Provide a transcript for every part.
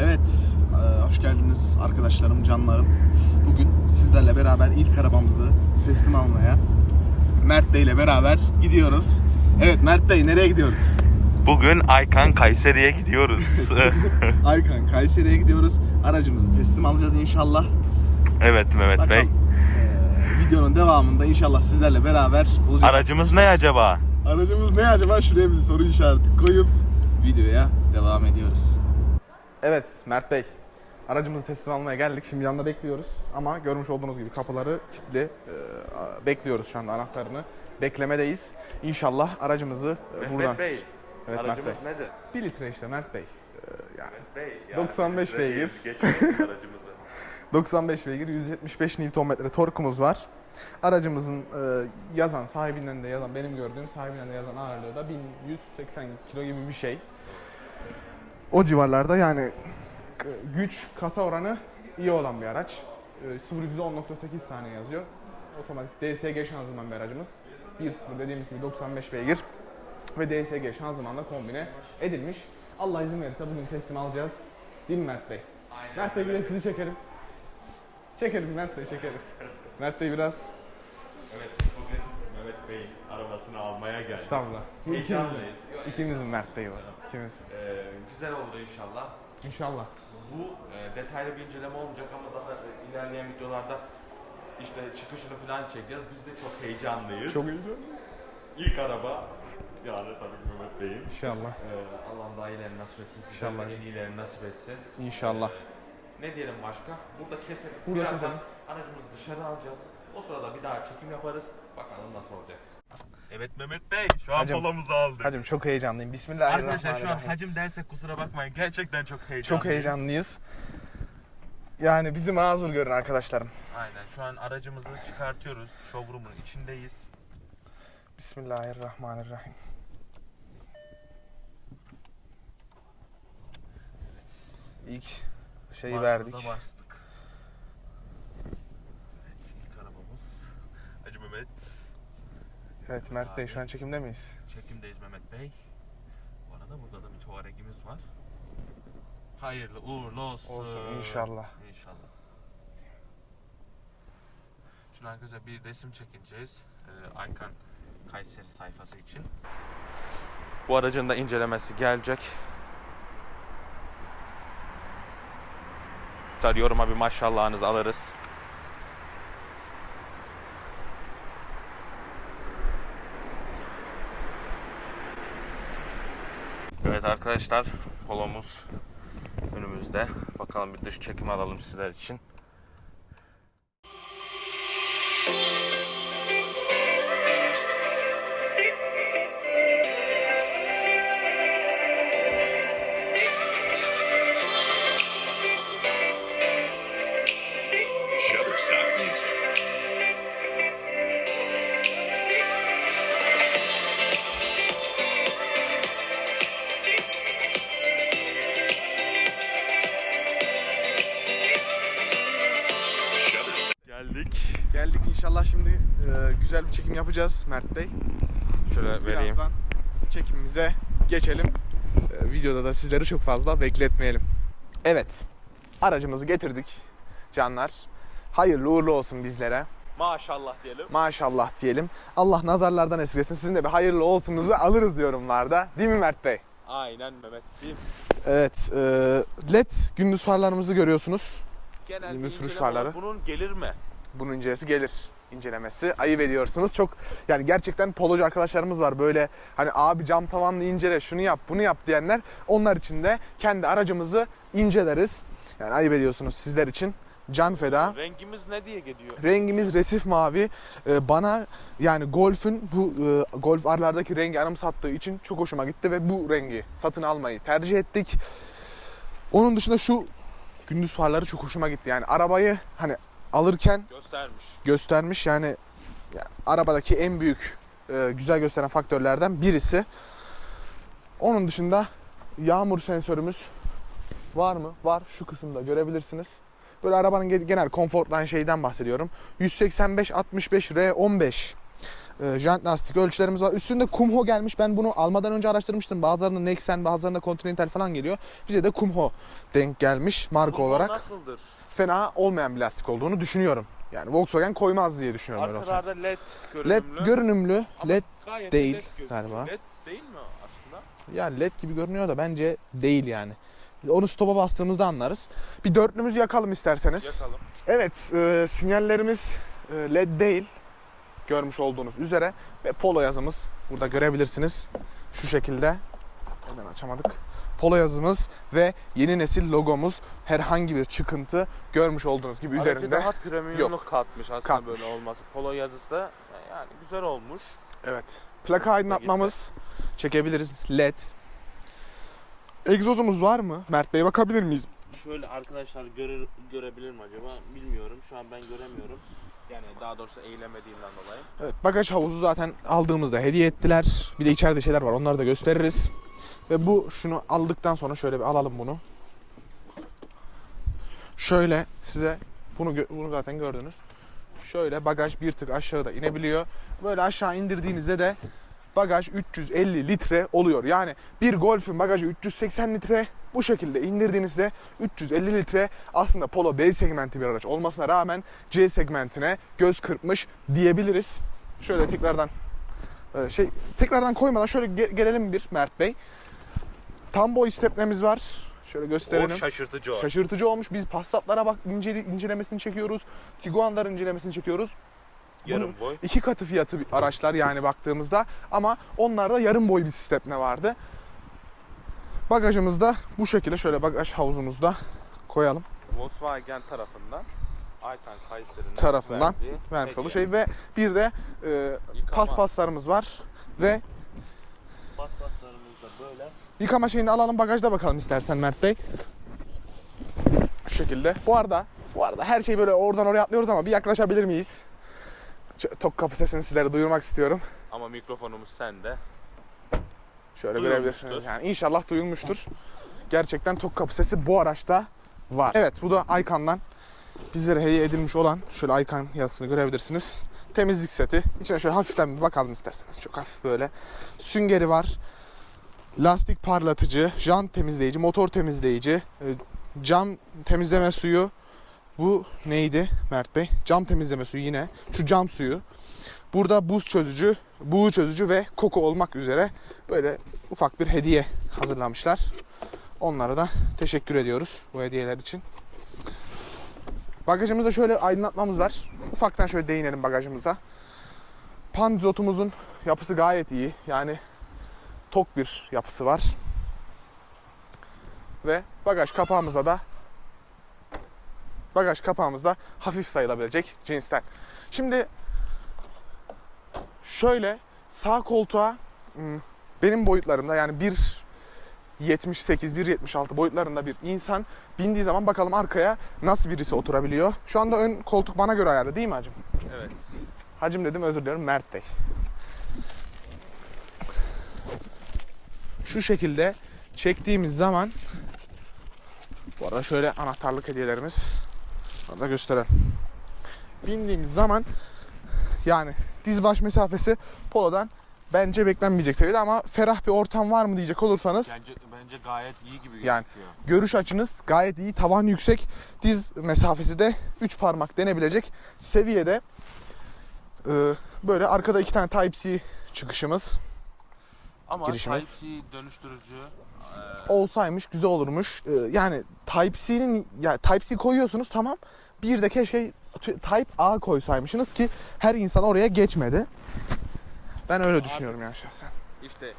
Evet, e, hoş geldiniz arkadaşlarım, canlarım. Bugün sizlerle beraber ilk arabamızı teslim almaya Mert Bey ile beraber gidiyoruz. Evet Mert Bey nereye gidiyoruz? Bugün Aykan Kayseri'ye gidiyoruz. Aykan, Kayseri'ye gidiyoruz. Aracımızı teslim alacağız inşallah. evet Mehmet Bey. Bakalım e, videonun devamında inşallah sizlerle beraber olacağız. Aracımız ne acaba? Aracımız ne acaba? Şuraya bir soru işareti koyup videoya devam ediyoruz. Evet Mert Bey. Aracımızı teslim almaya geldik. Şimdi yanında bekliyoruz. Ama görmüş olduğunuz gibi kapıları kilitli. Ee, bekliyoruz şu anda anahtarını. Beklemedeyiz. İnşallah aracımızı e, buradan... Bey. Evet Mert Bey. nedir? 1 litre işte Mert Bey. Ee, yani Bey. 95 bize beygir. değil, geçmeyin aracımızı. 95 beygir 175 Nm torkumuz var. Aracımızın e, yazan sahibinden de yazan benim gördüğüm sahibinden de yazan ağırlığı da 1180 kilo gibi bir şey. O civarlarda yani k- güç kasa oranı iyi olan bir araç. E, 0 %10.8 saniye yazıyor. Otomatik DSG şanzıman bir aracımız. 1.0 dediğimiz gibi 95 beygir ve DSG şanzımanla kombine edilmiş. Allah izin verirse bugün teslim alacağız. Değil mi Mert Bey? Mert Bey bir de sizi çekelim. Çekelim Mert Bey çekelim. Mert Bey biraz Evet bugün Mehmet Bey arabasını almaya geldik. İstanbul'a. Bu ikimizin. Heyecanlıyız. İkimizin Mert Bey var. İkimiz. Ee, güzel oldu inşallah. İnşallah. Bu e, detaylı bir inceleme olmayacak ama daha e, ilerleyen videolarda işte çıkışını falan çekeceğiz. Biz de çok heyecanlıyız. Çok iyi. İlk araba yani tabii ki Mehmet Bey'in. İnşallah. Ee, Allah'ım daha iyilerini nasip etsin. Size İnşallah. en iyilerini nasip etsin. İnşallah. Ee, ne diyelim başka? Burada keselim. Burada Birazdan keselim. aracımızı dışarı alacağız. O sırada bir daha çekim yaparız. Bakalım nasıl olacak. Evet Mehmet Bey şu an Hacım, polomuzu aldık. Hacım çok heyecanlıyım. Arkadaşlar Bismillahirrahmanirrahim. şu an hacim dersek kusura bakmayın. Gerçekten çok heyecanlıyız. Çok heyecanlıyız. Yani bizi mazur görün arkadaşlarım. Aynen şu an aracımızı çıkartıyoruz. Showroom'un içindeyiz. Bismillahirrahmanirrahim. İlk şeyi Marşımıza verdik. bastık. Evet ilk arabamız. Hacı Mehmet. Evet Mert Bey şu an çekimde miyiz? Çekimdeyiz Mehmet Bey. Bu arada burada da bir tuvaregimiz var. Hayırlı uğurlu olsun. Olsun, inşallah. İnşallah. Şimdi arkadaşlar bir resim çekeceğiz. Ee, Aykan Kayseri sayfası için. Bu aracın da incelemesi gelecek. Yoruma bir maşallahınızı alırız. Evet arkadaşlar polomuz önümüzde. Bakalım bir dış çekim alalım sizler için. Yapacağız Mert Bey. Şöyle vereyim. Birazdan çekimimize geçelim. E, videoda da sizleri çok fazla bekletmeyelim. Evet. Aracımızı getirdik canlar. Hayırlı uğurlu olsun bizlere. Maşallah diyelim. Maşallah diyelim. Allah nazarlardan esirgesin. Sizin de bir hayırlı olsunuzu alırız yorumlarda. Değil mi Mert Bey? Aynen Mehmetciğim. Evet. e, LED gündüz farlarımızı görüyorsunuz. Genel bir sürüş farları. Bunun gelir mi? Bunun incelesi gelir. İncelemesi. Ayıp ediyorsunuz. Çok yani gerçekten polocu arkadaşlarımız var. Böyle hani abi cam tavanlı incele şunu yap bunu yap diyenler. Onlar için de kendi aracımızı inceleriz. Yani ayıp ediyorsunuz sizler için. Can feda. Rengimiz ne diye geliyor? Rengimiz resif mavi. Ee, bana yani Golf'ün bu e, Golf R'lardaki rengi anımsattığı için çok hoşuma gitti ve bu rengi satın almayı tercih ettik. Onun dışında şu gündüz farları çok hoşuma gitti. Yani arabayı hani alırken Göstermiş. göstermiş yani, ya, arabadaki en büyük e, güzel gösteren faktörlerden birisi. Onun dışında yağmur sensörümüz var mı? Var. Şu kısımda görebilirsiniz. Böyle arabanın ge- genel konfordan şeyden bahsediyorum. 185 65 R15 e, jant lastik ölçülerimiz var. Üstünde Kumho gelmiş. Ben bunu almadan önce araştırmıştım. Bazılarında Nexen, bazılarında Continental falan geliyor. Bize de Kumho denk gelmiş marka Bu olarak. nasıldır? Fena olmayan bir lastik olduğunu düşünüyorum. Yani Volkswagen koymaz diye düşünüyorum. Arkalarda led görünümlü. LED görünümlü. Ama LED değil led gözüküyor. galiba. Led değil mi aslında? yani LED gibi görünüyor da bence değil yani. Onu stopa bastığımızda anlarız. Bir dörtlümüzü yakalım isterseniz. Yakalım. Evet, e, sinyallerimiz e, LED değil. Görmüş olduğunuz üzere ve Polo yazımız burada görebilirsiniz. Şu şekilde. Neden açamadık? Polo yazımız ve yeni nesil logomuz herhangi bir çıkıntı görmüş olduğunuz gibi Aracı üzerinde. daha premiumluk katmış aslında Katmış. böyle olması. Polo yazısı da yani güzel olmuş. Evet. Plaka aydınlatmamız çekebiliriz. LED. Egzozumuz var mı? Mert Bey bakabilir miyiz? Şöyle arkadaşlar görür, görebilir mi acaba bilmiyorum. Şu an ben göremiyorum. Yani daha doğrusu eğilemediğimden dolayı. Evet, bagaj havuzu zaten aldığımızda hediye ettiler. Bir de içeride şeyler var. Onları da gösteririz. Ve bu şunu aldıktan sonra şöyle bir alalım bunu. Şöyle size bunu bunu zaten gördünüz. Şöyle bagaj bir tık aşağıda inebiliyor. Böyle aşağı indirdiğinizde de bagaj 350 litre oluyor. Yani bir Golf'ün bagajı 380 litre. Bu şekilde indirdiğinizde 350 litre aslında Polo B segmenti bir araç olmasına rağmen C segmentine göz kırpmış diyebiliriz. Şöyle tekrardan e, şey tekrardan koymadan şöyle ge- gelelim bir Mert Bey. Tam boy stepnemiz var. Şöyle gösterelim. O şaşırtıcı o. Şaşırtıcı olmuş. Biz Passat'lara bak incele, incelemesini çekiyoruz. Tiguan'ların incelemesini çekiyoruz. Yarım boy. İki katı fiyatı araçlar yani baktığımızda ama onlarda yarım boy bir stepne vardı. Bagajımızda bu şekilde şöyle bagaj havuzumuzda koyalım. Volkswagen tarafından Aytan Kayseri'nin Tarafından verdiği Vermiş olduğu şey ve bir de e, Yıkama. paspaslarımız var ve Paspaslarımız da böyle. Yıkama şeyini alalım bagajda bakalım istersen Mert Bey. Şu şekilde. Bu arada bu arada her şey böyle oradan oraya atlıyoruz ama bir yaklaşabilir miyiz? Tok kapı sesini sizlere duyurmak istiyorum. Ama mikrofonumuz sende. Şöyle görebilirsiniz yani. İnşallah duyulmuştur. Gerçekten tok kapı sesi bu araçta var. Evet bu da Aykan'dan bizlere hediye edilmiş olan şöyle Aykan yazısını görebilirsiniz. Temizlik seti. İçine şöyle hafiften bir bakalım isterseniz. Çok hafif böyle. Süngeri var. Lastik parlatıcı, jant temizleyici, motor temizleyici, e, cam temizleme suyu. Bu neydi Mert Bey? Cam temizleme suyu yine. Şu cam suyu. Burada buz çözücü, buğu çözücü ve koku olmak üzere böyle ufak bir hediye hazırlamışlar. Onlara da teşekkür ediyoruz bu hediyeler için. Bagajımızda şöyle aydınlatmamız var. Ufaktan şöyle değinelim bagajımıza. Panzotumuzun yapısı gayet iyi. Yani tok bir yapısı var. Ve bagaj kapağımıza da bagaj kapağımızda hafif sayılabilecek cinsten. Şimdi şöyle sağ koltuğa hmm, benim boyutlarımda yani 1.78, 1.76 boyutlarında bir insan bindiği zaman bakalım arkaya nasıl birisi oturabiliyor. Şu anda ön koltuk bana göre ayarlı değil mi hacım? Evet. Hacım dedim özür diliyorum Mert Bey. Şu şekilde çektiğimiz zaman bu arada şöyle anahtarlık hediyelerimiz Onu da gösterelim. Bindiğimiz zaman yani diz baş mesafesi Polo'dan bence beklenmeyecek seviyede ama ferah bir ortam var mı diyecek olursanız Bence, bence gayet iyi gibi Yani- gözüküyor. görüş açınız gayet iyi. Tavan yüksek. Diz mesafesi de 3 parmak denebilecek seviyede. Ee, böyle arkada iki tane Type-C çıkışımız Ama girişimiz. Type-C dönüştürücü e, olsaymış güzel olurmuş. Ee, yani Type-C'nin ya Type-C koyuyorsunuz tamam. Bir de keşke t- Type A koysaymışsınız ki her insan oraya geçmedi. Ben öyle düşünüyorum yani şahsen. işte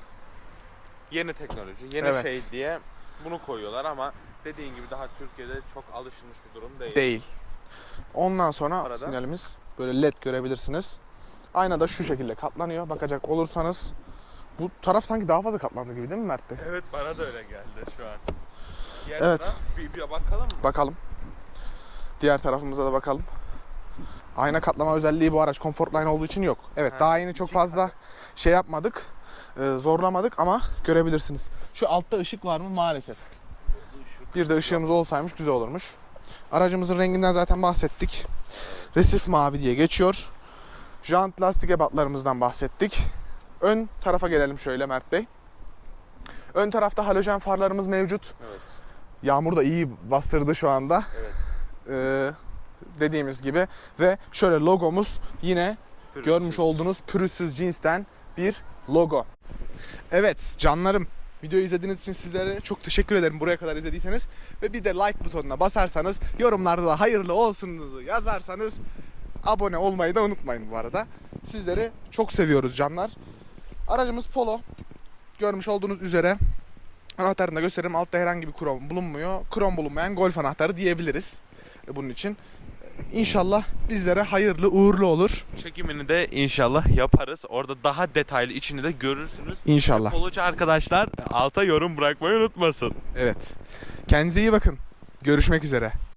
yeni teknoloji, yeni Evet. şey diye bunu koyuyorlar ama dediğin gibi daha Türkiye'de çok alışılmış bir durum değil. Değil. Ondan sonra Arada. sinyalimiz böyle led görebilirsiniz. Ayna da şu şekilde katlanıyor. Bakacak olursanız bu taraf sanki daha fazla katlandı gibi değil mi Mert Bey? Evet bana da öyle geldi şu an. Diğer Evet. taraf, bir, bir bakalım mı? Bakalım. Diğer tarafımıza da bakalım. Ayna katlama özelliği bu araç Comfortline olduğu için yok. Evet Ha, daha yeni çok fazla şey yapmadık. e, zorlamadık ama görebilirsiniz. Şu altta ışık var mı? Maalesef. Bir de ışığımız olsaymış güzel olurmuş. Aracımızın renginden zaten bahsettik. Resif mavi diye geçiyor. Jant lastik ebatlarımızdan bahsettik. Ön tarafa gelelim şöyle Mert Bey. Ön tarafta halojen farlarımız mevcut. Evet. Yağmur da iyi bastırdı şu anda. Evet. Ee, dediğimiz gibi ve şöyle logomuz yine görmüş olduğunuz pürüzsüz cinsten bir logo. Evet canlarım videoyu izlediğiniz için sizlere çok teşekkür ederim buraya kadar izlediyseniz ve bir de like butonuna basarsanız yorumlarda da hayırlı olsunuzu yazarsanız abone olmayı da unutmayın bu arada. Sizleri çok seviyoruz canlar. Aracımız Polo. Görmüş olduğunuz üzere anahtarını da gösteririm. Altta herhangi bir krom bulunmuyor. Krom bulunmayan golf anahtarı diyebiliriz e, bunun için. İnşallah bizlere hayırlı uğurlu olur. Çekimini de inşallah yaparız. Orada daha detaylı içini de görürsünüz. İnşallah. Polocu arkadaşlar alta yorum bırakmayı unutmasın. Evet. Kendinize iyi bakın. Görüşmek üzere.